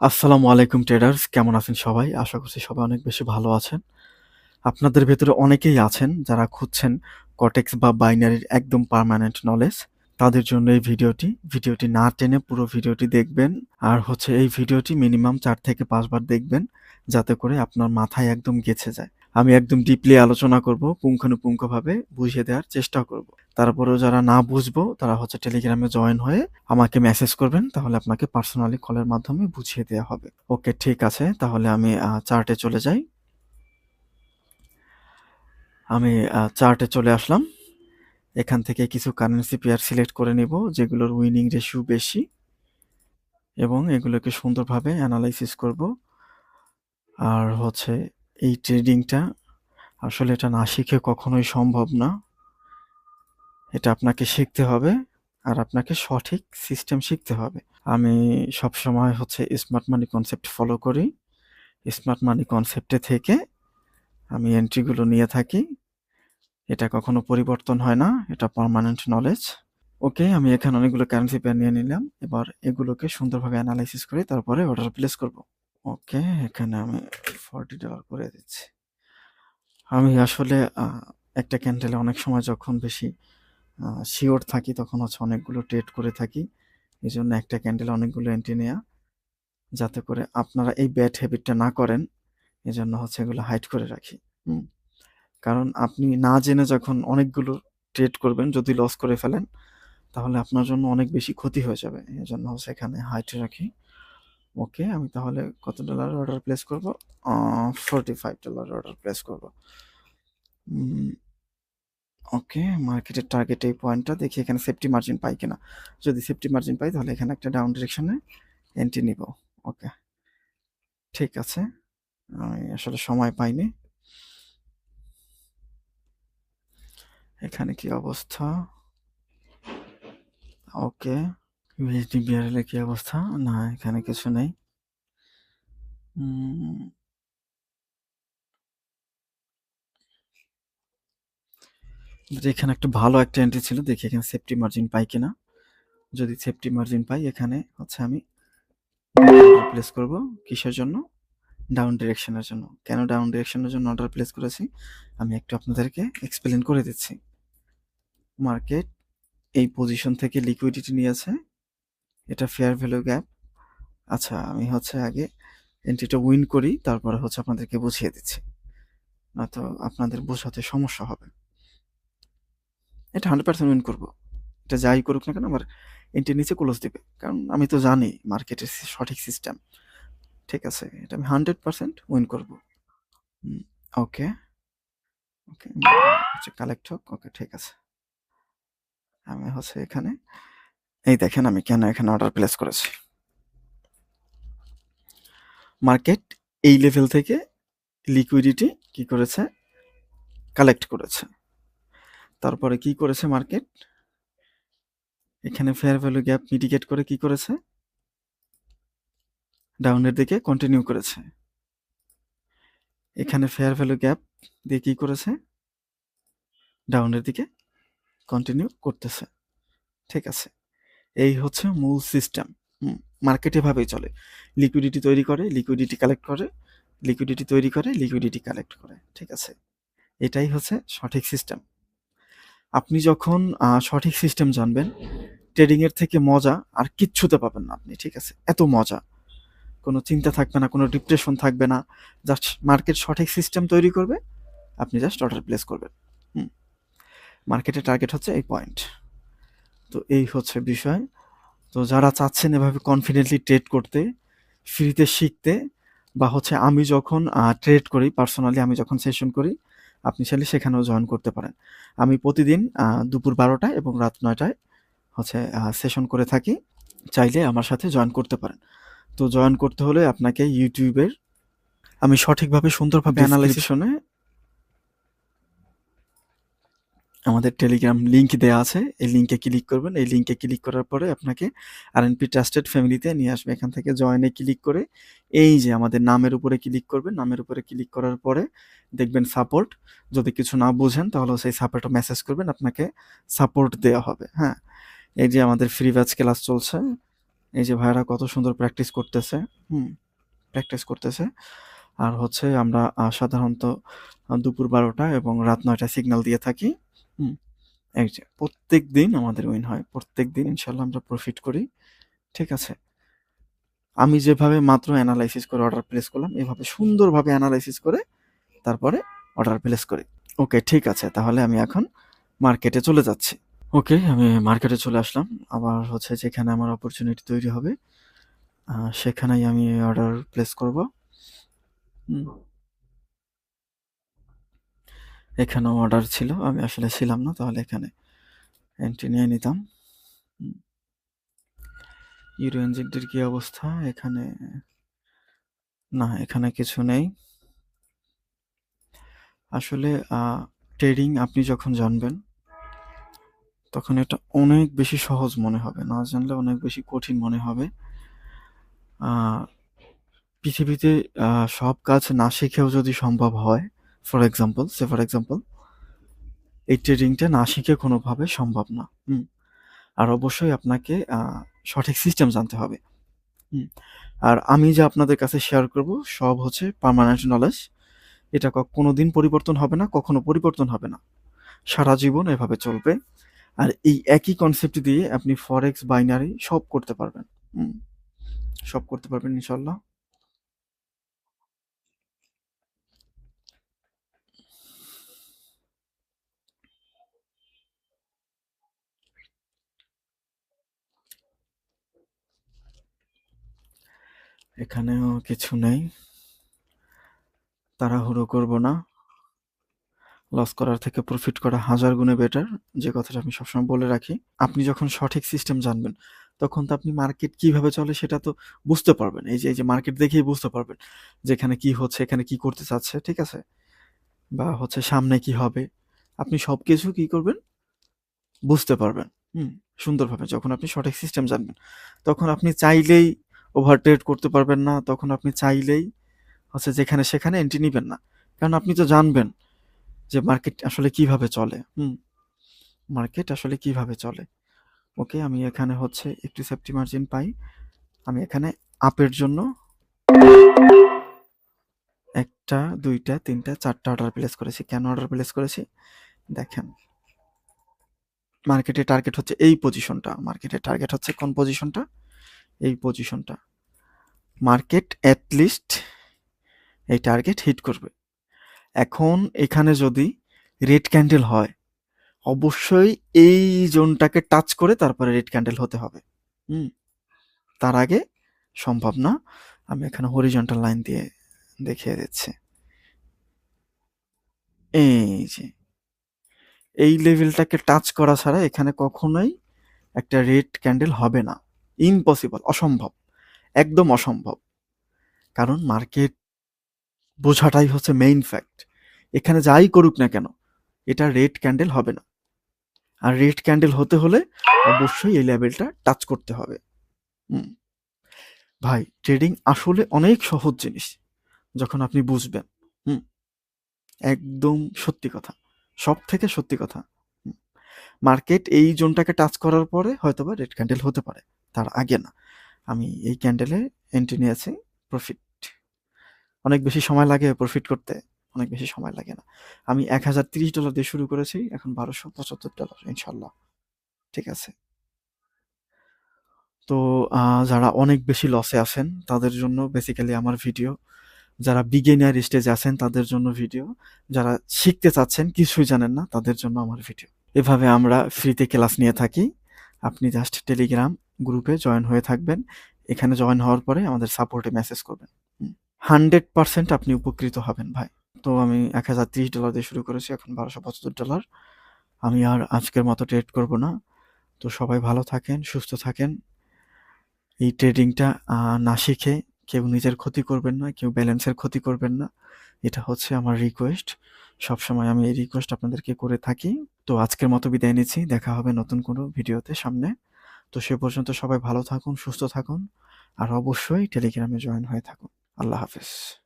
আসসালামু আলাইকুম, ট্রেডার্স। কেমন আছেন সবাই? আশা করছি সবাই অনেক বেশি ভালো আছেন। আপনাদের ভেতরে অনেকেই আছেন যারা খুঁজছেন কটেক্স বা বাইনারির একদম পার্মানেন্ট নলেজ। তাদের জন্য এই ভিডিওটি ভিডিওটি না টেনে পুরো ভিডিওটি দেখবেন। আর হচ্ছে এই ভিডিওটি মিনিমাম চার থেকে পাঁচবার দেখবেন, যাতে করে আপনার মাথায় একদম গেছে যায়। আমি একদম ডিপলি আলোচনা করব, পুঙ্খানুপুঙ্খভাবে বুঝিয়ে দেওয়ার চেষ্টা করব। তারপরেও যারা না বুঝব, তারা হচ্ছে টেলিগ্রামে জয়েন হয়ে আমাকে মেসেজ করবেন, তাহলে আপনাকে পার্সোনালি কলের মাধ্যমে বুঝিয়ে দেওয়া হবে। ওকে, ঠিক আছে, তাহলে আমি চার্টে চলে যাই। আমি চার্টে চলে আসলাম। এখান থেকে কিছু কারেন্সি পেয়ার সিলেক্ট করে নিব, যেগুলোর উইনিং রেশিও বেশি, এবং এগুলোকে সুন্দরভাবে অ্যানালাইসিস করব। আর হচ্ছে এই ট্রেডিংটা আসলে এটা না শিখে কখনোই সম্ভব না। এটা আপনাকে শিখতে হবে আর আপনাকে সঠিক সিস্টেম শিখতে হবে। আমি সব সময় হচ্ছে স্মার্ট মানি কনসেপ্ট ফলো করি। স্মার্ট মানি কনসেপ্টে থেকে আমি এন্ট্রিগুলো নিয়ে থাকি। এটা কখনো পরিবর্তন হয় না, এটা পার্মানেন্ট নলেজ ওকে, আমি এখানে অনেকগুলো কারেন্সি পেয়ার নিয়ে নিলাম। এবার এগুলোকে সুন্দরভাবে অ্যানালাইসিস করে তারপরে অর্ডার প্লেস করব। ওকে, এখানে আমি ফর্টি ডলার করে দিচ্ছি। আমি আসলে একটা ক্যান্ডেলে অনেক সময় যখন বেশি শিওর থাকি, তখন হচ্ছে অনেকগুলো ট্রেড করে থাকি। এই জন্য একটা ক্যান্ডেলে অনেকগুলো এন্ট্রি নেওয়া যাতে করে আপনারা এই ব্যাড হ্যাবিটটা না করেন এই জন্য হচ্ছে এগুলো হাইড করে রাখি কারণ আপনি না জেনে যখন অনেকগুলো ট্রেড করবেন, যদি লস করে ফেলেন, তাহলে আপনার জন্য অনেক বেশি ক্ষতি হয়ে যাবে। এই জন্য হচ্ছে এখানে হাইট রাখি। ওকে, আমি তাহলে কত ডলার অর্ডার প্লেস করব? Forty five dollar order place করব। ওকে, মার্কেটের টার্গেট এই পয়েন্টটা দেখি এখানে সেফটি মার্জিন পাই কিনা। যদি সেফটি মার্জিন পাই, তাহলে এখানে একটা ডাউন ডিরেকশনে এন্ট্রি নিব। ওকে, ঠিক আছে। আমি আসলে সময় পাইনি। এখানে কি অবস্থা? ওকে ভিএসডি বিআরএল কি অবস্থা? না, এখানে কিছু নেই। এখানে একটা ভালো একটা এন্ট্রি ছিল, দেখি এখানে সেফটি মার্জিন পাই কিনা। যদি সেফটি মার্জিন পাই, এখানে হচ্ছে আমি প্লেস করব কিসের জন্য? ডাউন ডিরেকশনের জন্য। কেন ডাউন ডিরেকশনের জন্য অর্ডার প্লেস করেছি? আমি একটু আপনাদেরকে এক্সপ্লেন করে দিচ্ছি। মার্কেট এই পজিশন থেকে লিকুইডিটি নিয়েছে। এটা ফেয়ার ভ্যালু গ্যাপ আচ্ছা আমি হচ্ছে আগে এন্ট্রিটা উইন করি, তারপরে হচ্ছে আপনাদেরকে বুঝিয়ে দিচ্ছি। নয়তো আপনাদের বোঝাতে সমস্যা হবে। এটা হান্ড্রেড পার্সেন্ট উইন করব। এটা যাই করুক না কেন, আমার এন্ট্রি নিচে ক্লোজ দেবে। কারণ আমি তো জানি মার্কেটের সঠিক সিস্টেম ঠিক আছে, এটা আমি হান্ড্রেড পার্সেন্ট উইন করব। ওকে ওকে কালেক্ট হোক ওকে ঠিক আছে। আমি হচ্ছে এখানে, এই দেখেন আমি কেন এখানে অর্ডার প্লেস করেছি। মার্কেট এই লেভেল থেকে লিকুইডিটি কি করেছে? কালেক্ট করেছে। তারপরে কি করেছে মার্কেট? এখানে ফেয়ার ভ্যালু গ্যাপ মিটিগেট করে কি করেছে? ডাউনের দিকে কন্টিনিউ করেছে। এখানে ফেয়ার ভ্যালু গ্যাপ দিয়ে কি করেছে? ডাউনের দিকে কন্টিনিউ করতেছে। ঠিক আছে। এই হচ্ছে মূল সিস্টেম মার্কেট এভাবেই চলে। লিকুইডিটি তৈরি করে লিকুইডিটি কালেক্ট করে লিকুইডিটি তৈরি করে লিকুইডিটি কালেক্ট করে। ঠিক আছে। এটাই হচ্ছে সঠিক সিস্টেম আপনি যখন সঠিক সিস্টেম জানবেন ট্রেডিংয়ের থেকে মজা আর কিচ্ছুতে পাবেন না আপনি, ঠিক আছে? এত মজা। কোনো চিন্তা থাকবে না, কোনো ডিপ্রেশন থাকবে না। জাস্ট মার্কেট সঠিক সিস্টেম তৈরি করবে, আপনি জাস্ট অর্ডার প্লেস করবেন। হুম। মার্কেটের টার্গেট হচ্ছে এই পয়েন্ট তো এই হচ্ছে বিষয়। তো যারা চাচ্ছেন এভাবে কনফিডেন্টলি ট্রেড করতে ফ্রিতে শিখতে, বা হচ্ছে আমি যখন ট্রেড করি পার্সোনালি আমি যখন সেশন করি আপনি চাইলে সেখানেও জয়েন করতে পারেন। আমি প্রতিদিন দুপুর বারোটায় এবং রাত নয়টায় হচ্ছে সেশন করে থাকি। চাইলে আমার সাথে জয়েন করতে পারেন। তো জয়েন করতে হলে আপনাকে ইউটিউবের আমি সঠিকভাবে সুন্দরভাবে অ্যানালাইসিশনে আমাদের টেলিগ্রাম লিঙ্ক দেওয়া আছে। এই লিঙ্কে ক্লিক করবেন। এই লিঙ্কে ক্লিক করার পরে আপনাকে আর এনপি ট্রাস্টেড ফ্যামিলিতে নিয়ে আসবে। এখান থেকে জয়েনে ক্লিক করে এই যে আমাদের নামের উপরে ক্লিক করবেন। নামের উপরে ক্লিক করার পরে দেখবেন সাপোর্ট যদি কিছু না বুঝেন তাহলে সেই সাপোর্টে মেসেজ করবেন। আপনাকে সাপোর্ট দেওয়া হবে। হ্যাঁ এই যে আমাদের ফ্রি ব্যাচ ক্লাস চলছে। এই যে ভাইয়ারা কত সুন্দর প্র্যাকটিস করতেছে। হুম প্র্যাকটিস করতেছে। আর হচ্ছে আমরা সাধারণত দুপুর বারোটা এবং রাত নয়টা সিগন্যাল দিয়ে থাকি। হুম। এই যে প্রত্যেক দিন আমাদের উইন হয়। প্রত্যেক দিন ইনশাল্লাহ আমরা প্রফিট করি। ঠিক আছে? আমি যেভাবে মাত্র অ্যানালাইসিস করে অর্ডার প্লেস করলাম এভাবে সুন্দরভাবে অ্যানালাইসিস করে তারপরে অর্ডার প্লেস করি। ওকে ঠিক আছে। তাহলে আমি এখন মার্কেটে চলে যাচ্ছি। ওকে আমি মার্কেটে চলে আসলাম। আবার হচ্ছে যেখানে আমার অপরচুনিটি তৈরি হবে সেখানেই আমি অর্ডার প্লেস করব। হুম, এখানেও অর্ডার ছিল, আমি আসলে ছিলাম না, তাহলে এখানে এন্ট্রি নিয়ে নিতাম। ইউরো এনজেক্টের কি অবস্থা, এখানে না, এখানে কিছু নেই। আসলে ট্রেডিং আপনি যখন জানবেন, তখন এটা অনেক বেশি সহজ মনে হবে, না জানলে অনেক বেশি কঠিন মনে হবে। পৃথিবীতে সব কাজ না শিখেও যদি সম্ভব হয় for example say for example এই ট্রেডিংটা না শিখে কোনোভাবে সম্ভব না। হুম। আর অবশ্যই আপনাকে সঠিক সিস্টেম জানতে হবে। হুম। আর আমি যে আপনাদের কাছে শেয়ার করব, সব হচ্ছে পার্মানেন্ট নলেজ এটা ক- কোনোদিন পরিবর্তন হবে না, কখনো পরিবর্তন হবে না। সারা জীবন এভাবে চলবে। আর এই একই কনসেপ্ট দিয়ে আপনি ফরেক্স বাইনারি সব করতে পারবেন। হুম। সব করতে পারবেন ইনশাল্লাহ এখানেও কিছু নেই। তাড়াহুড়ো করব না। লস করার থেকে প্রফিট করা হাজার গুণে বেটার যে কথাটা আমি সবসময় বলে রাখি। আপনি যখন সঠিক সিস্টেম জানবেন, তখন তো আপনি মার্কেট কীভাবে চলে সেটা তো বুঝতে পারবেন। এই যে এই যে মার্কেট দেখেই বুঝতে পারবেন যে এখানে কি হচ্ছে, এখানে কি করতে চাচ্ছে, ঠিক আছে? বা হচ্ছে সামনে কি হবে। আপনি সব কিছু কী করবেন? বুঝতে পারবেন। হুম, সুন্দরভাবে। যখন আপনি সঠিক সিস্টেম জানবেন, তখন আপনি চাইলেই ওভার ট্রেড করতে পারবেন না, তখন আপনি চাইলেই হচ্ছে যেখানে সেখানে এন্ট্রি নিবেন না। কারণ আপনি তো জানবেন যে মার্কেট আসলে কীভাবে চলে, হুম? মার্কেট আসলে কীভাবে চলে। ওকে আমি এখানে হচ্ছে একটু সেফটি মার্জিন পাই। আমি এখানে আপের জন্য একটা, দুইটা, তিনটা, চারটা অর্ডার প্লেস করেছি। কেন অর্ডার প্লেস করেছি? দেখেন। মার্কেটের টার্গেট হচ্ছে এই পজিশনটা মার্কেটের টার্গেট হচ্ছে কোন পজিশনটা এই পজিশনটা মার্কেট অ্যাটলিস্ট এই টার্গেট হিট করবে। এখন এখানে যদি রেড ক্যান্ডেল হয়, অবশ্যই এই জোনটাকে টাচ করে তারপরে রেড ক্যান্ডেল হতে হবে। হুম, তার আগে সম্ভব না আমি এখানে হরিজন্টাল লাইন দিয়ে দেখিয়ে দিচ্ছি। এই যে, এই লেভেলটাকে টাচ করা ছাড়া এখানে কখনোই একটা রেড ক্যান্ডেল হবে না। ইম্পসিবল অসম্ভব, একদম অসম্ভব। কারণ মার্কেট বোঝাটাই হচ্ছে মেইন ফ্যাক্ট এখানে যাই করুক না কেন, এটা রেড ক্যান্ডেল হবে না। আর রেড ক্যান্ডেল হতে হলে অবশ্যই এই লেভেলটা টাচ করতে হবে। হুম। ভাই ট্রেডিং আসলে অনেক সহজ জিনিস, যখন আপনি বুঝবেন। হুম। একদম সত্যি কথা সব থেকে সত্যি কথা। মার্কেট এই জোনটাকে টাচ করার পরে হয়তোবা রেড ক্যান্ডেল হতে পারে। তার আগে না। আমি এই ক্যান্ডেলে এন্ট্রি নিয়েছি প্রফিট অনেক বেশি সময় লাগে প্রফিট করতে, অনেক বেশি সময় লাগে না। আমি এক হাজার তিরিশ ডলার দিয়ে শুরু করেছি, এখন বারোশো পঁচাত্তর ডলার ইনশাল্লাহ ঠিক আছে? তো যারা অনেক বেশি লসে আছেন, তাদের জন্য বেসিক্যালি আমার ভিডিও যারা বিগিনার স্টেজে আছেন, তাদের জন্য ভিডিও যারা শিখতে চাচ্ছেন, কিছুই জানেন না, তাদের জন্য আমার ভিডিও এভাবে আমরা ফ্রিতে ক্লাস নিয়ে থাকি। আপনি জাস্ট টেলিগ্রাম গ্রুপে জয়েন হয়ে থাকবেন। এখানে জয়েন হওয়ার পরে আমাদের সাপোর্টে মেসেজ করবেন। হান্ড্রেড পার্সেন্ট আপনি উপকৃত হবেন ভাই। তো আমি এক হাজার তিরিশ ডলার দিয়ে শুরু করেছি, এখন বারোশো পঁচাত্তর ডলার আমি আর আজকের মতো ট্রেড করব না। তো সবাই ভালো থাকেন, সুস্থ থাকেন। এই ট্রেডিংটা না শিখে কেউ নিজের ক্ষতি করবেন না, কেউ ব্যালেন্সের ক্ষতি করবেন না। এটা হচ্ছে আমার রিকোয়েস্ট সবসময় আমি এই রিকোয়েস্ট আপনাদেরকে করে থাকি। তো আজকের মতো বিদায় নিচ্ছি। দেখা হবে নতুন কোনো ভিডিওতে সামনে। তো সে পর্যন্ত সবাই ভালো থাকুন, সুস্থ থাকুন, আর অবশ্যই টেলিগ্রামে জয়েন হয়ে থাকুন। আল্লাহ হাফেজ।